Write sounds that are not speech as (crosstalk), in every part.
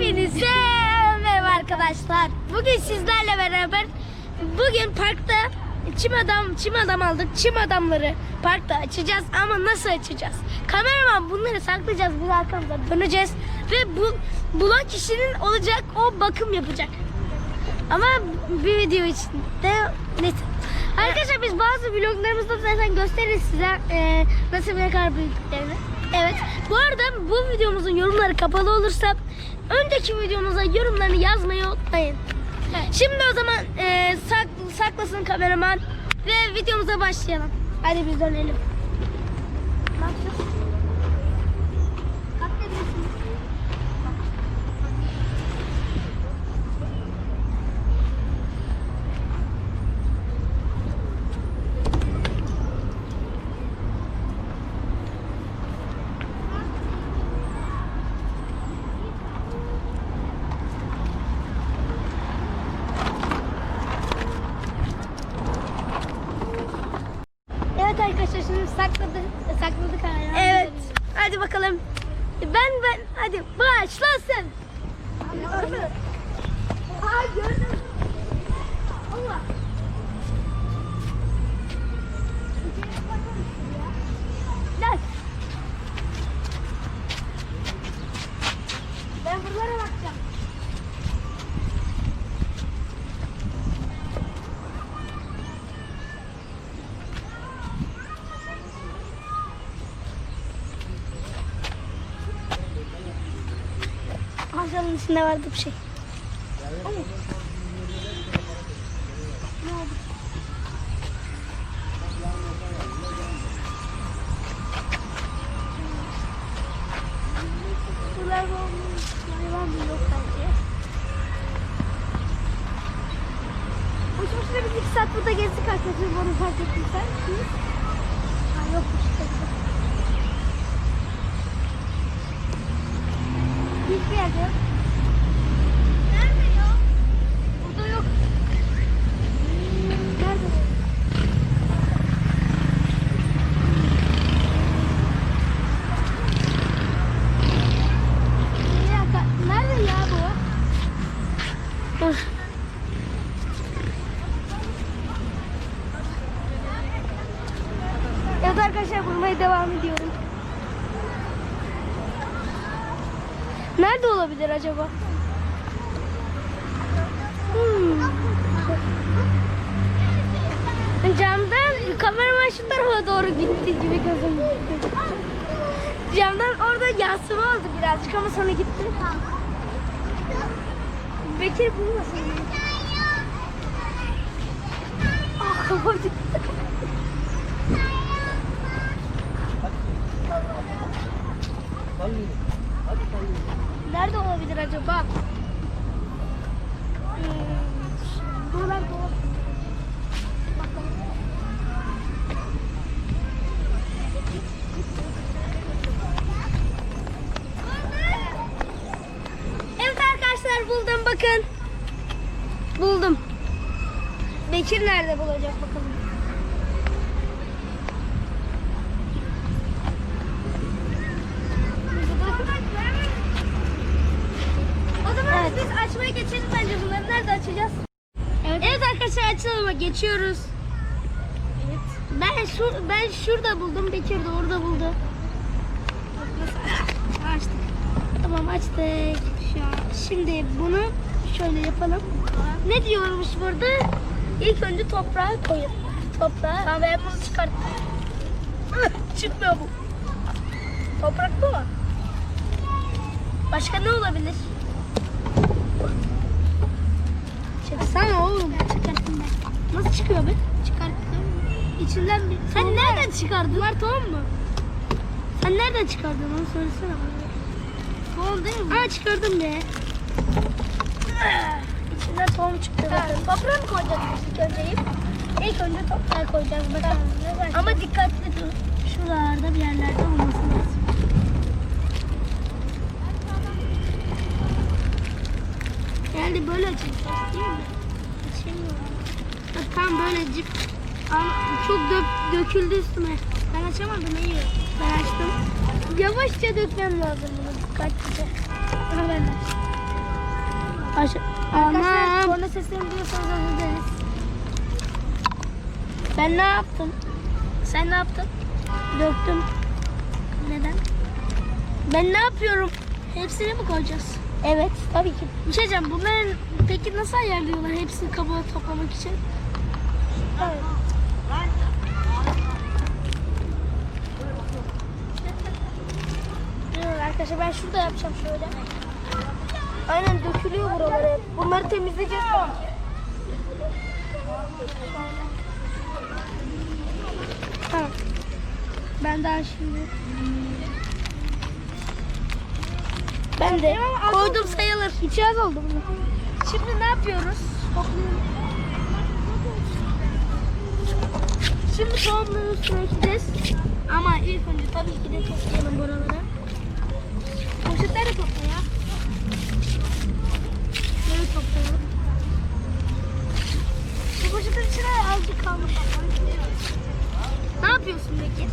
Hepinize merhaba arkadaşlar. Bugün sizlerle beraber bugün parkta çim adam çim adam aldık. Çim adamları parkta açacağız ama nasıl açacağız? Kameraman bunları saklayacağız. Biz arkamıza döneceğiz ve bu bulan kişinin olacak o bakım yapacak. Ama bir video içinde net. Arkadaşlar biz bazı vloglarımızda zaten gösteririz size e, nasıl ne kadar büyüdüklerini. Evet. Bu arada bu videomuzun yorumları kapalı olursa önceki videomuza yorumlarını yazmayı unutmayın. Şimdi o zaman e, sak, saklasın kameraman ve videomuza başlayalım. Hadi biz dönelim. Ne yapacağız? Katledebilirsiniz. Evet arkadaşlar şimdi sakladık, sakladık hala. Evet. Hadi bakalım. Ben ben hadi başlasın. Aa gördüm. Allah. Gel. Ben buralara bakacağım. Ağzının içinde vardı bir şey. Ama- Ne oldu? Sular olmuş. Hayvan mı yok bence. Boşu boşuna biz iki saat burada gezdik arkadaşlar. Bunu fark ettiysen. Ha yokmuş. Hiçbir yerde yok. Nerede yok? Burada yok. Nerede? Bir dakika. Nerede ya bu? Dur. Evet arkadaşlar bulmaya devam ediyorum. Nerede olabilir acaba? Hmm. Camdan kameraman şu tarafa doğru gitti gibi gözüm. Camdan orada yansıma oldu birazcık ama sonra gitti. Bekir beni. Ah kafam. Nerede olabilir acaba? Hmm, Buralarda olabilir. Bakalım. Evet arkadaşlar buldum bakın. Buldum. Bekir nerede bulacak bakalım. O zaman biz açmaya geçelim bence bunları. Nerede açacağız? Evet, evet arkadaşlar açılıma geçiyoruz. Evet. Ben şu ben şurada buldum. Bekir de orada buldu. Açtık. Tamam açtık. Şu an. Şimdi bunu şöyle yapalım. Ne diyormuş burada? İlk önce toprağa koyun. Toprağa. Tamam ben bunu çıkarttım. Çıkmıyor bu. Toprak bu mu? Başka ne olabilir? Çıksana oğlum. Çıkarttım ben. Nasıl çıkıyor be? Çıkarttım. İçinden bir... Sen nereden çıkardın? Var tohum mu? Sen nereden çıkardın onu söylesene bana. Tohum değil mi? Aa çıkardım be. İçinden tohum çıktı bakın. Toprağa mı koyacağız ilk önce? İlk önce toprağa koyacağız bakın. Ama dikkatli dur. Şuralarda bir yerlerde olması lazım. Böyle açılacak değil mi? Açamıyorum. Bak tam böyle cip. Çok dök, döküldü üstüme. Ben açamadım iyi. Ben açtım. Yavaşça dökmem lazım bunu dikkatlice. Ama ben açtım. Aşağı. Arkadaşlar korna seslerini duyuyorsanız özür dileriz. Ben ne yaptım? Sen ne yaptın? Döktüm. Neden? Ben ne yapıyorum? Hepsini mi koyacağız? Evet tabii ki. Bir şey diyeceğim. Bunların peki nasıl ayarlıyorlar hepsini kabuğa toplamak için? Evet. Arkadaşlar ben şurada yapacağım şöyle. Aynen dökülüyor buraları. hep. Bunları temizleyeceğiz. Tamam. Ben daha şimdi... Ben de koydum sayılır. İçi az oldu bunun. Şimdi ne yapıyoruz? Şimdi tohumların üstüne. Ama ilk önce tabii ki de toplayalım buraları. Poşetler de toplayalım. Bu poşetin içine azıcık kalmış. Ne yapıyorsun Bekir?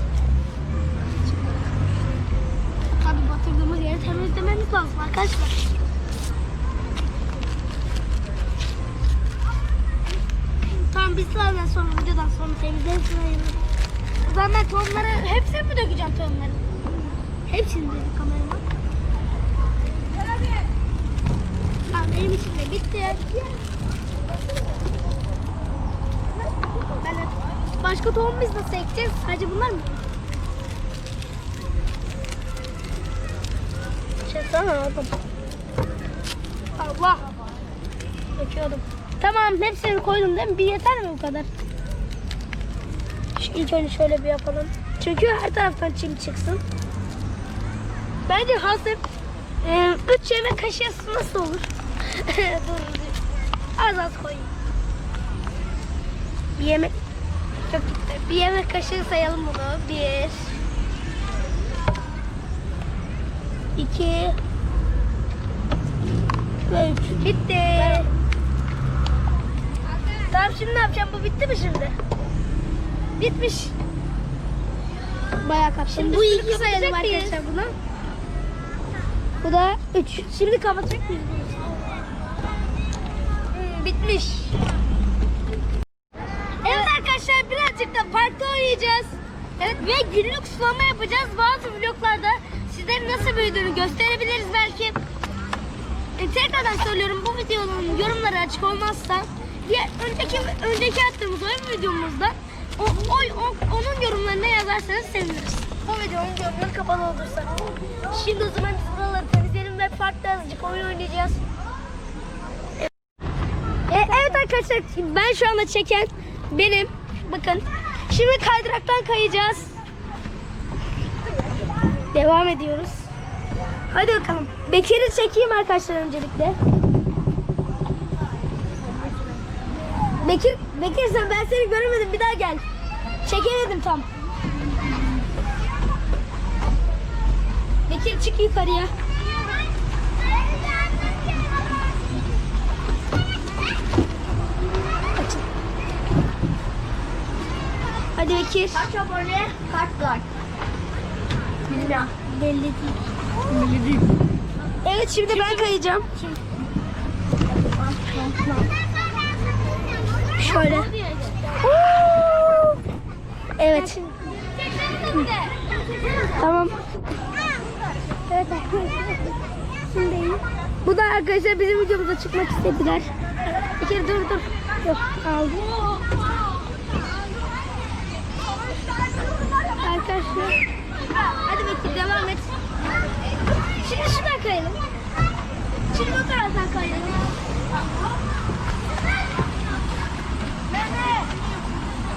Tabii batırdığımız yeri temizlememiz lazım arkadaşlar. Tamam biz zaten sonra videodan sonra temizleriz. O zaman ben tohumları hepsini mi dökeceğim tohumları? Hepsini dedim kamerama. Tamam benim için de bitti. Ben Başka tohum biz nasıl ekeceğiz? Sadece bunlar mı? Şey sana aldım. Allah. Döküyorum. Tamam hepsini koydum değil mi? Bir yeter mi bu kadar? Şu ilk önce şöyle bir yapalım. Çünkü her taraftan çim çıksın. Bence hazır e, üç yemek kaşığı nasıl olur? Dur, dur. Az az koyayım. Bir yemek çok gitti. Bir yemek kaşığı sayalım bunu. Bir. iki ve üç. Bitti. Tamam şimdi ne yapacağım? Bu bitti mi şimdi? Bitmiş. Bayağı kaptım. Şimdi Bu iki sayalım arkadaşlar buna. Bu da 3. Şimdi kapatacak mıyız? Hmm, bitmiş. Evet arkadaşlar birazcık da parkta oynayacağız. Evet ve günlük sulama yapacağız. Bazı vloglarda sizlerin nasıl büyüdüğünü gösterebiliriz belki. E, tekrardan söylüyorum bu videonun yorumları açık olmazsa diye önceki önceki attığımız oyun videomuzda o, oy- o- onun yorumlarına yazarsanız seviniriz. Bu videonun yorumları kapalı olursa. Şimdi o zaman biz buraları temizleyelim ve parkta azıcık oyun oynayacağız. Arkadaşlar ben şu anda çeken benim. Bakın. Şimdi kaydıraktan kayacağız. Devam ediyoruz. Hadi bakalım. Bekir'i çekeyim arkadaşlar öncelikle. Bekir, Bekir sen ben seni göremedim bir daha gel. Çekemedim tam. Bekir çık yukarıya. Hadi Bekir. Kaç abone? Kaç like? Bilmiyorum. Belli değil. Evet şimdi ben kayacağım. Şöyle. Evet. Tamam. Evet arkadaşlar. Şimdi Bu da arkadaşlar bizim videomuza çıkmak istediler. Bir kere dur dur. Yok aldım. Arkadaşlar. Hadi Bekir devam et. Şimdi şuradan kayalım. Şimdi bu taraftan kayalım.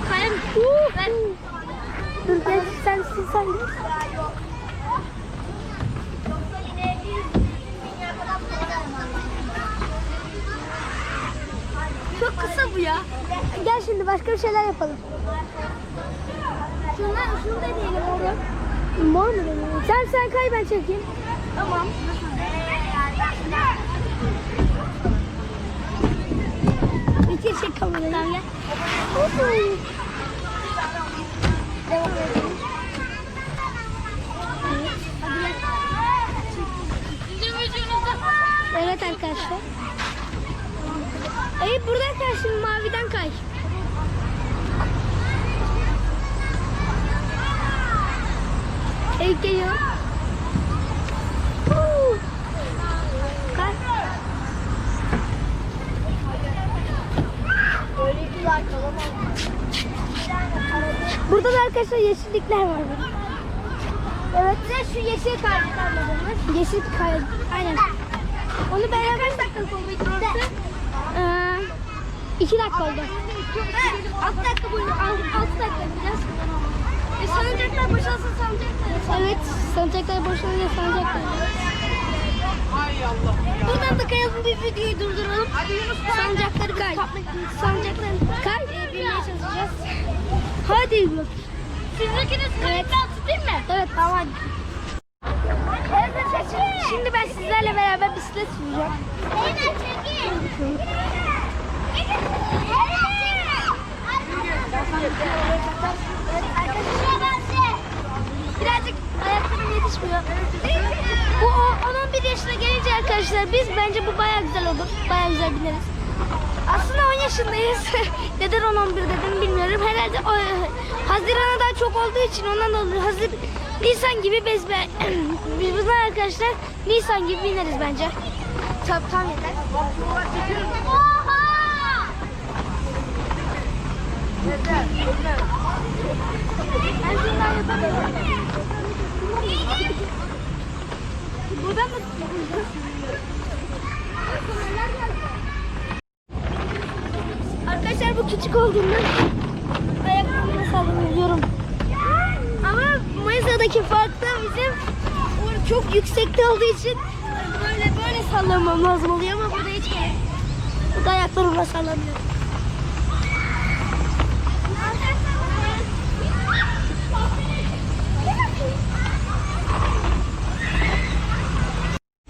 Kayalım. Ver. Dur gel sen sen sen. Çok kısa bu ya. Gel şimdi başka bir şeyler yapalım. Şunlar, şunu da diyelim oğlum. Mor mu deneyelim? Sen sen kay ben çekeyim. Tamam. Bitir çek kamerayı. Tamam gel. Devam edelim. Evet. Arkadaşlar. Hayır buradan kay şimdi maviden kay. Huu. Kay. Burada da arkadaşlar yeşillikler var. burada. Evet. Bir de şu yeşil kaydı kalmadığımız. Yeşil kaydı. Aynen. Onu beraber kaç dakika oldu orası? Ee, iki dakika oldu. Altı dakika boyunca altı, dakika yapacağız. E salıncaklar boşalsın salıncaklar. Evet, salıncaklar boşalınca salıncaklar. Buradan da kayalım bir videoyu durduralım. Salıncakları kay. Salıncakları kay. Ee, bilmeye çalışacağız. Hadi bak. Sizinkiniz kayıtlı altı değil mi? Evet tamam. Şimdi ben sizlerle beraber bisiklet süreceğim. Eymen çekil. Birazcık yetişmiyor. Bu o- 10-11 yaşına gelince arkadaşlar biz bence bu baya güzel olur. Baya güzel bineriz. Aslında 10 yaşındayız. (laughs) Neden 10-11 dedim bilmiyorum. Herhalde o, Haziran'a daha çok olduğu için ondan dolayı Hazır Nisan gibi (clears throat) biz be, biz bunlar arkadaşlar Nisan gibi bineriz bence. Tam tam yeter. Ben şundan yapamıyorum. Buradan da Arkadaşlar bu küçük olduğundan ayaklarımı sallanıyorum. Ama Manisa'daki fark da bizim çok yüksekte olduğu için böyle böyle sallamam lazım oluyor ama burada hiç gerek. Burada ayaklarımla sallanıyorum.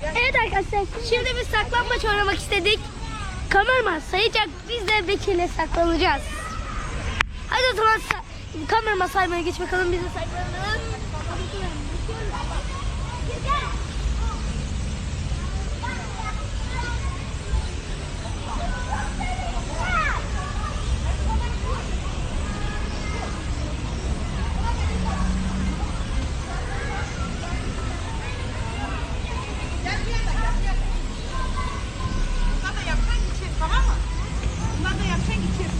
Evet arkadaşlar şimdi biz saklambaç oynamak istedik. Kameraman sayacak biz de Bekir'le saklanacağız. Hadi o zaman sa- kameraman saymaya geç bakalım biz de saklanalım. Bunlar da yapacaksın gideceğiz tamam mı? Bunlar da yapacaksın gideceğiz.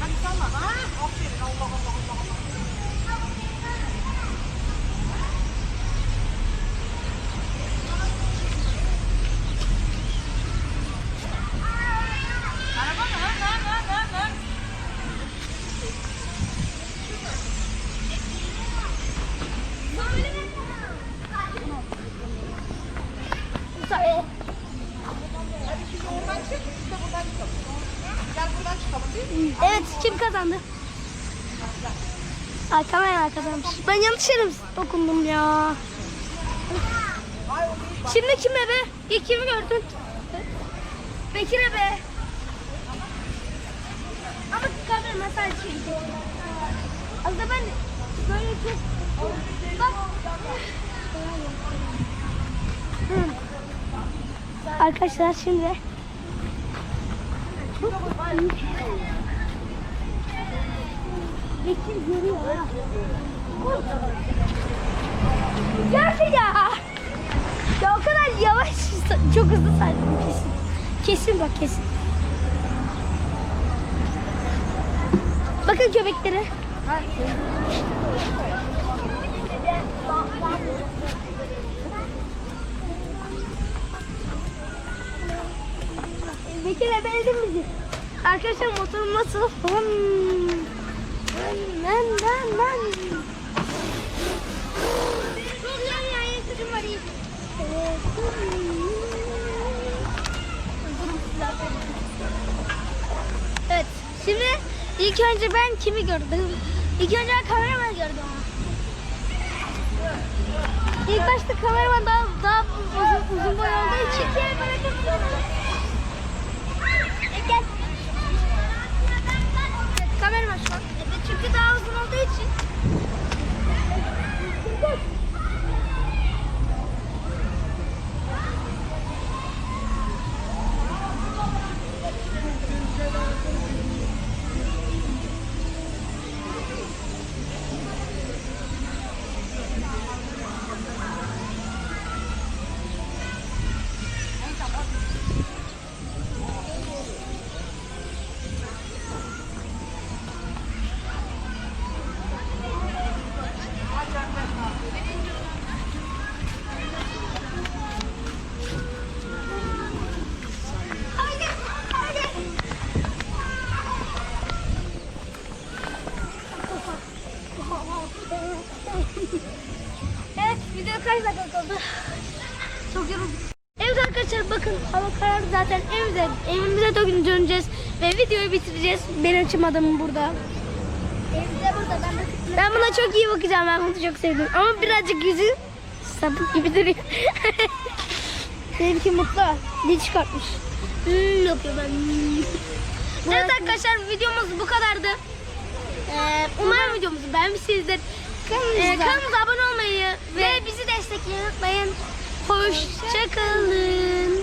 Hadi salla. Ha? Aferin Allah Allah Allah Allah. Araba mı? Ha, ha, ha, ha, ha. Hadi şimdi oradan çık, biz de buradan çıkalım. Gel buradan çıkalım değil mi? Evet kim kazandı? Ay kameraman kazanmış. Ben yanlış yere dokundum ya. Şimdi kime be? İlk kimi gördün? Bekir'e be. Ama kameraman sadece şey. Aslında ben böyle çok... Bak. Arkadaşlar şimdi Bekir görüyor ha. Geldi ya. Ya o kadar yavaş, çok hızlı saydım kesin. Kesin bak kesin. Bakın köpeklere. Bekir'e beğendin bizi. Arkadaşlar motorum nasıl? Hmm. Yakıcım var iyi. Evet. Şimdi ilk önce ben kimi gördüm? İlk önce ben gördüm. İlk başta kameraman daha, daha uzun, uzun boy bakın hava karardı zaten evimize, evimize dön- döneceğiz ve videoyu bitireceğiz. Benim çim adamım burada. Evde burada ben de Ben buna çok iyi bakacağım. Ben bunu çok sevdim. Ama birazcık yüzü sapık gibi duruyor. (laughs) Benimki mutlu. Dil çıkartmış. hmm, yapıyor ben. (laughs) Evet arkadaşlar videomuz bu kadardı. Ee, umarım videomuzu beğenmişsinizdir. Ee, kanalımıza abone olmayı ve Ve bizi desteklemeyi unutmayın. Hoşçakalın.